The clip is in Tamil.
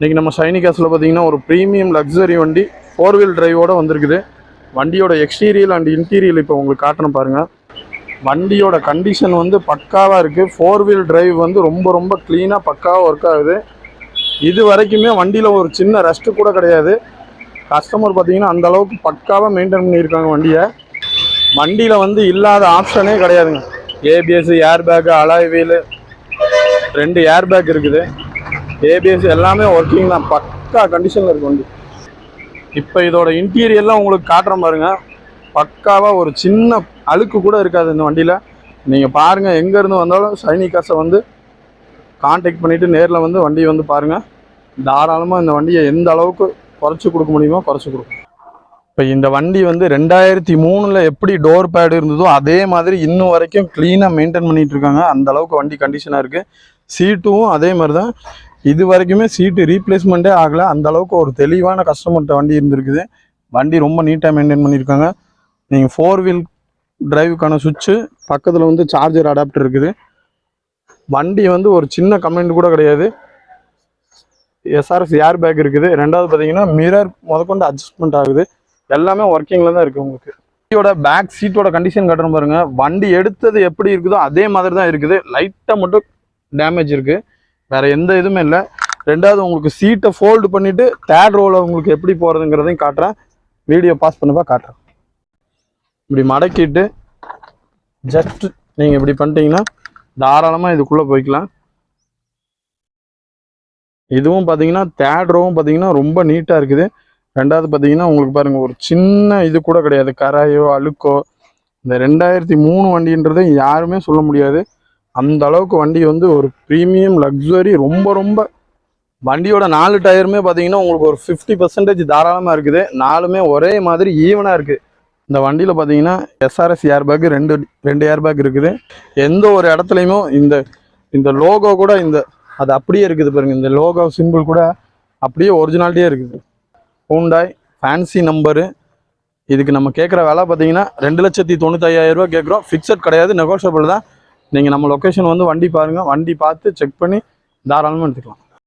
இன்றைக்கி நம்ம ஷைனி கேஸில் பார்த்தீங்கன்னா ஒரு ப்ரீமியம் லக்ஸரி வண்டி ஃபோர் வீல் டிரைவோடு வந்திருக்குது. வண்டியோட எக்ஸ்டீரியல் அண்ட் இன்டீரியல் இப்போ உங்களுக்கு காட்டணும் பாருங்கள் வண்டியோட கண்டிஷன் வந்து பக்காவாக இருக்குது ஃபோர் வீல் டிரைவ் வந்து ரொம்ப ரொம்ப க்ளீனாக பக்காவாக ஒர்க் ஆகுது. இது வரைக்குமே வண்டியில் ஒரு சின்ன ரெஸ்ட்டு கூட கிடையாது. கஸ்டமர் பார்த்திங்கன்னா அந்தளவுக்கு பக்காவாக மெயின்டைன் பண்ணியிருக்காங்க வண்டியை. வண்டியில் வந்து இல்லாத ஆப்ஷனே கிடையாதுங்க. ABS air bag alloy wheel ரெண்டு ஏர் பேக் இருக்குது. ஏபிஎஸ் எல்லாமே ஒர்க்கிங் தான். பக்கா கண்டிஷனில் இருக்கு வண்டி. இப்போ இதோட இன்டீரியர்லாம் உங்களுக்கு காட்டுறேன் பாருங்க. பக்காவாக ஒரு சின்ன அழுக்கு கூட இருக்காது இந்த வண்டியில். நீங்கள் பாருங்கள் எங்கேருந்து வந்தாலும் சைனி காசை வந்து கான்டாக்ட் பண்ணிவிட்டு நேரில் வந்து வண்டியை வந்து பாருங்கள் தாராளமாக இந்த வண்டியை எந்த அளவுக்கு குறைச்சி கொடுக்க முடியுமோ குறைச்சி கொடுக்கும் இப்போ இந்த வண்டி வந்து ரெண்டாயிரத்தி மூணில் எப்படி டோர் பேடு இருந்ததோ அதே மாதிரி இன்னும் வரைக்கும் க்ளீனாக மெயின்டைன் பண்ணிகிட்டு இருக்காங்க. அந்த அளவுக்கு வண்டி கண்டிஷனாக இருக்குது சீட்டும் அதே மாதிரி தான் இது வரைக்குமே சீட்டு ரீப்ளேஸ்மெண்ட்டே ஆகலை. அந்த அளவுக்கு ஒரு தெளிவான கஸ்டமர்கிட்ட வண்டி இருந்திருக்குது. வண்டி ரொம்ப நீட்டாக மெயின்டைன் பண்ணியிருக்காங்க நீங்கள் ஃபோர் வீல் டிரைவுக்கான சுவிட்சு பக்கத்தில் வந்து சார்ஜர் அடாப்டர் இருக்குது. வண்டி வந்து ஒரு சின்ன கம்ப்ளைண்ட் கூட கிடையாது. எஸ்ஆர்எஸ் ஏர் பேக் இருக்குது. ரெண்டாவது பார்த்தீங்கன்னா மிரர் முதற்கொண்டு அட்ஜஸ்ட்மெண்ட் ஆகுது. எல்லாமே ஒர்க்கிங்கில் தான் இருக்குது உங்களுக்கு. வண்டியோட பேக் சீட்டோட கண்டிஷன் கட்டுற பாருங்க. வண்டி எடுத்தது எப்படி இருக்குதோ அதே மாதிரி தான் இருக்குது. லைட்டாக மட்டும் டேமேஜ் இருக்குது வேறு எந்த இதுவுமே இல்லை. ரெண்டாவது உங்களுக்கு சீட்டை ஃபோல்டு பண்ணிவிட்டு தேர்ட் ரோவில் உங்களுக்கு எப்படி போகிறதுங்கிறதையும் காட்டுறேன். வீடியோ பாஸ் பண்ணப்பா காட்டுறேன். இப்படி மடக்கிட்டு ஜஸ்ட் நீங்கள் இப்படி பண்ணிட்டீங்கன்னா தாராளமாக இதுக்குள்ளே போய்க்கலாம். இதுவும் பார்த்தீங்கன்னா தேர்ட் ரோவும் பார்த்தீங்கன்னா ரொம்ப நீட்டாக இருக்குது. ரெண்டாவது பார்த்தீங்கன்னா உங்களுக்கு பாருங்கள் ஒரு சின்ன இது கூட கிடையாது. கராயோ அழுக்கோ இந்த ரெண்டாயிரத்தி மூணு வண்டின்றதை யாருமே சொல்ல முடியாது. அந்த அளவுக்கு வண்டி வந்து ஒரு ப்ரீமியம் லக்ஸுரி ரொம்ப ரொம்ப. வண்டியோட நாலு டயருமே பார்த்தீங்கன்னா உங்களுக்கு ஒரு ஃபிஃப்டி பர்சன்டேஜ் தாராளமாக இருக்குது. நாலுமே ஒரே மாதிரி ஈவனாக இருக்குது இந்த வண்டியில் பார்த்தீங்கன்னா எஸ்ஆர்எஸ் ஏர் பேக் ரெண்டு ரெண்டு ஏர் பேக் இருக்குது. எந்த ஒரு இடத்துலையுமே இந்த இந்த லோகோ கூட இந்த அது அப்படியே இருக்குது பாருங்கள் இந்த லோகோ சிம்பிள் கூட அப்படியே ஒரிஜினாலிட்டியே இருக்குது. ஹூண்டாய் ஃபேன்சி நம்பரு இதுக்கு நம்ம கேட்குற விலை பார்த்தீங்கன்னா ரெண்டு லட்சத்தி தொண்ணூத்தையாயிரம் கேட்குறோம் ஃபிக்ஸட் கிடையாது. நெகோஷியபிள் தான். நீங்கள் நம்ம லொக்கேஷன் வந்து வண்டி பாருங்கள் வண்டி பார்த்து செக் பண்ணி தாராளமாக எடுத்துக்கலாம்.